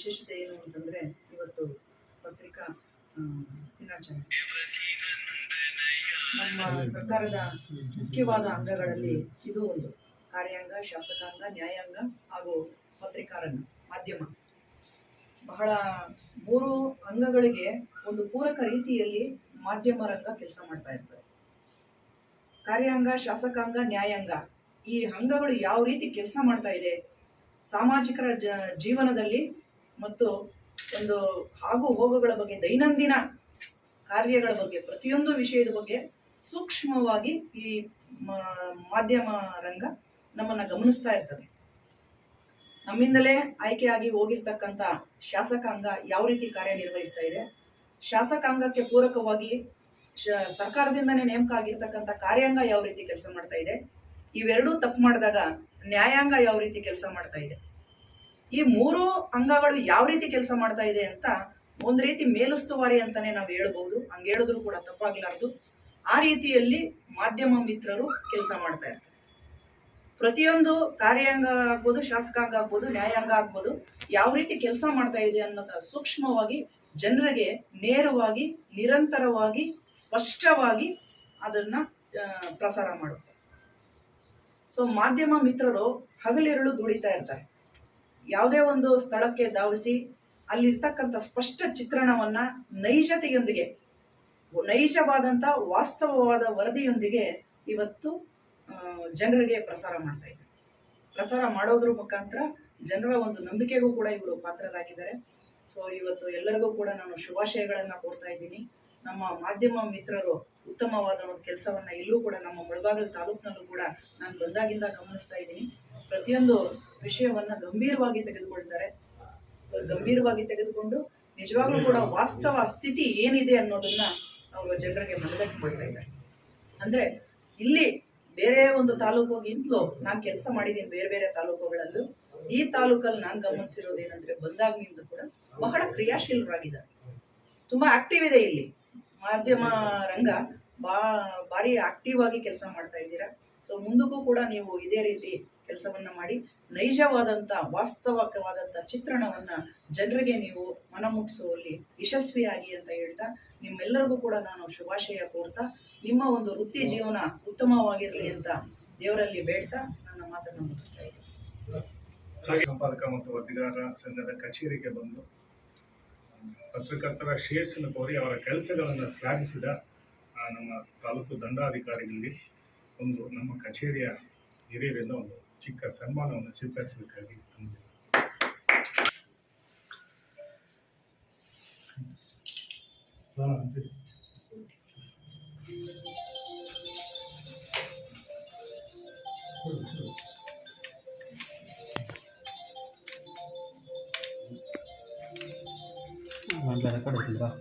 ವಿಶೇಷತೆ ಏನು ಅಂತಂದ್ರೆ ಇವತ್ತು ಪತ್ರಿಕಾ ದಿನಾಚರಣೆ. ನಮ್ಮ ಸರ್ಕಾರದ ಮುಖ್ಯವಾದ ಅಂಗಗಳಲ್ಲಿ ಇದು ಒಂದು. ಕಾರ್ಯಾಂಗ, ಶಾಸಕಾಂಗ, ನ್ಯಾಯಾಂಗ ಹಾಗೂ ಪತ್ರಿಕಾರಂಗ ಮಾಧ್ಯಮ. ಬಹಳ ಮೂರು ಅಂಗಗಳಿಗೆ ಒಂದು ಪೂರಕ ರೀತಿಯಲ್ಲಿ ಮಾಧ್ಯಮ ರಂಗ ಕೆಲಸ ಮಾಡ್ತಾ ಇರ್ತದೆ. ಕಾರ್ಯಾಂಗ, ಶಾಸಕಾಂಗ, ನ್ಯಾಯಾಂಗ ಈ ಅಂಗಗಳು ಯಾವ ರೀತಿ ಕೆಲಸ ಮಾಡ್ತಾ ಇದೆ? ಸಾಮಾಜಿಕರ ಜೀವನದಲ್ಲಿ ಮತ್ತು ಒಂದು ಆಗು ಹೋಗುಗಳ ಬಗ್ಗೆ ದೈನಂದಿನ ಕಾರ್ಯಗಳ ಬಗ್ಗೆ, ಪ್ರತಿಯೊಂದು ವಿಷಯದ ಬಗ್ಗೆ ಸೂಕ್ಷ್ಮವಾಗಿ ಈ ಮಾಧ್ಯಮ ರಂಗ ನಮ್ಮನ್ನ ಗಮನಿಸ್ತಾ ಇರ್ತದೆ. ನಮ್ಮಿಂದಲೇ ಆಯ್ಕೆಯಾಗಿ ಹೋಗಿರ್ತಕ್ಕಂಥ ಶಾಸಕಾಂಗ ಯಾವ ರೀತಿ ಕಾರ್ಯನಿರ್ವಹಿಸ್ತಾ ಇದೆ? ಶಾಸಕಾಂಗಕ್ಕೆ ಪೂರಕವಾಗಿ ಸರ್ಕಾರದಿಂದನೇ ನೇಮಕ ಆಗಿರ್ತಕ್ಕಂಥ ಕಾರ್ಯಾಂಗ ಯಾವ ರೀತಿ ಕೆಲಸ ಮಾಡ್ತಾ ಇದೆ? ಇವೆರಡೂ ತಪ್ಪು ಮಾಡಿದಾಗ ನ್ಯಾಯಾಂಗ ಯಾವ ರೀತಿ ಕೆಲಸ ಮಾಡ್ತಾ ಇದೆ? ಈ ಮೂರು ಅಂಗಗಳು ಯಾವ ರೀತಿ ಕೆಲಸ ಮಾಡ್ತಾ ಇದೆ ಅಂತ ಒಂದು ರೀತಿ ಮೇಲುಸ್ತುವಾರಿ ಅಂತಾನೆ ನಾವು ಹೇಳ್ಬಹುದು ಹಂಗ ಹೇಳಿದ್ರು ಕೂಡ ತಪ್ಪಾಗ್ಲಾರ್ದು. ಆ ರೀತಿಯಲ್ಲಿ ಮಾಧ್ಯಮ ಮಿತ್ರರು ಕೆಲಸ ಮಾಡ್ತಾ ಇರ್ತಾರೆ. ಪ್ರತಿಯೊಂದು ಕಾರ್ಯಾಂಗ ಆಗ್ಬೋದು, ಶಾಸಕಾಂಗ ಆಗ್ಬೋದು, ನ್ಯಾಯಾಂಗ ಆಗ್ಬೋದು, ಯಾವ ರೀತಿ ಕೆಲಸ ಮಾಡ್ತಾ ಇದೆ ಅನ್ನೋದ ಸೂಕ್ಷ್ಮವಾಗಿ ಜನರಿಗೆ ನೇರವಾಗಿ, ನಿರಂತರವಾಗಿ, ಸ್ಪಷ್ಟವಾಗಿ ಅದನ್ನ ಪ್ರಸಾರ ಮಾಡುತ್ತೆ. ಸೊ ಮಾಧ್ಯಮ ಮಿತ್ರರು ಹಗಲಿರುಳು ದುಡಿತಾ ಇರ್ತಾರೆ. ಯಾವುದೇ ಒಂದು ಸ್ಥಳಕ್ಕೆ ಧಾವಿಸಿ ಅಲ್ಲಿರ್ತಕ್ಕಂಥ ಸ್ಪಷ್ಟ ಚಿತ್ರಣವನ್ನ ನೈಜತೆಯೊಂದಿಗೆ, ನೈಜವಾದಂಥ ವಾಸ್ತವವಾದ ವರದಿಯೊಂದಿಗೆ ಇವತ್ತು ಜನರಿಗೆ ಪ್ರಸಾರ ಮಾಡ್ತಾ ಇದ್ದಾರೆ. ಪ್ರಸಾರ ಮಾಡೋದ್ರ ಮುಖಾಂತರ ಜನರ ಒಂದು ನಂಬಿಕೆಗೂ ಕೂಡ ಇವರು ಪಾತ್ರರಾಗಿದ್ದಾರೆ. ಸೊ ಇವತ್ತು ಎಲ್ಲರಿಗೂ ಕೂಡ ನಾನು ಶುಭಾಶಯಗಳನ್ನು ಕೊಡ್ತಾ ಇದ್ದೀನಿ. ನಮ್ಮ ಮಾಧ್ಯಮ ಮಿತ್ರರು ಉತ್ತಮವಾದ ಒಂದು ಕೆಲಸವನ್ನ ಇಲ್ಲೂ ಕೂಡ ನಮ್ಮ ಮುಳಬಾಗಿಲು ತಾಲೂಕಿನಲ್ಲೂ ಕೂಡ ನಾನು ಬಂದಾಗಿಂದ ಗಮನಿಸ್ತಾ ಇದ್ದೀನಿ. ಪ್ರತಿಯೊಂದು ವಿಷಯವನ್ನ ಗಂಭೀರವಾಗಿ ತೆಗೆದುಕೊಳ್ತಾರೆ. ಗಂಭೀರವಾಗಿ ತೆಗೆದುಕೊಂಡು ನಿಜವಾಗ್ಲೂ ಕೂಡ ವಾಸ್ತವ ಸ್ಥಿತಿ ಏನಿದೆ ಅನ್ನೋದನ್ನ ಅವರು ಜನರಿಗೆ ಮನದಟ್ಟಿಕೊಳ್ತಾ ಇದ್ದಾರೆ. ಅಂದ್ರೆ ಇಲ್ಲಿ ಬೇರೆ ಒಂದು ತಾಲೂಕುಗಿಂತಲೂ ನಾನು ಕೆಲಸ ಮಾಡಿದ್ದೀನಿ ಬೇರೆ ಬೇರೆ ತಾಲೂಕುಗಳಲ್ಲೂ, ಈ ತಾಲೂಕಲ್ಲಿ ನಾನು ಗಮನಿಸಿರೋದೇನಂದ್ರೆ ಬಂದಾಗಿನಿಂದ ಕೂಡ ಬಹಳ ಕ್ರಿಯಾಶೀಲರಾಗಿದ್ದಾರೆ. ತುಂಬಾ ಆಕ್ಟಿವ್ ಇದೆ ಇಲ್ಲಿ. ಮಾಧ್ಯಮ ರಂಗ ಬಾ, ಭಾರಿ ಆಕ್ಟಿವ್ ಆಗಿ ಕೆಲಸ ಮಾಡ್ತಾ ಇದ್ದೀರಾ. ಸೊ ಮುಂದಕ್ಕೂ ಕೂಡ ನೀವು ಇದೇ ರೀತಿ ಕೆಲಸವನ್ನ ಮಾಡಿ ನೈಜವಾದಂತ, ವಾಸ್ತವಿಕವಾದಂತ ಚಿತ್ರಣವನ್ನ ಜನರಿಗೆ ನೀವು ಮನ ಮುಟ್ಟಿಸುವಲ್ಲಿ ಯಶಸ್ವಿಯಾಗಿ ಅಂತ ಹೇಳ್ತಾ, ನಿಮ್ಮೆಲ್ಲರಿಗೂ ಕೂಡ ನಾನು ಶುಭಾಶಯ ಕೋರ್ತಾ, ನಿಮ್ಮ ಒಂದು ವೃತ್ತಿ ಜೀವನ ಉತ್ತಮವಾಗಿರಲಿ ಅಂತ ದೇವರಲ್ಲಿ ಬೇಡ್ತಾ ನನ್ನ ಮಾತನ್ನು ಮುಗಿಸ್ತಾ ಇದ್ದೀನಿ. ಸಂಪಾದಕ ಮತ್ತು ವರದಿಗಾರರ ಸಂಘದ ಕಚೇರಿಗೆ ಬಂದು, ಪತ್ರಕರ್ತರ ಶ್ರೇಯಸ್ಸನ್ನು ಕೋರಿ ಅವರ ಕೆಲಸಗಳನ್ನು ಶ್ಲಾಘಿಸಿದ ನಮ್ಮ ತಾಲೂಕು ದಂಡಾಧಿಕಾರಿಗಳಿಗೆ ಒಂದು ನಮ್ಮ ಕಚೇರಿಯ ಹಿರಿಯರಿಂದ ಒಂದು Chicas Salman wanasema serikali itunze. Baraka da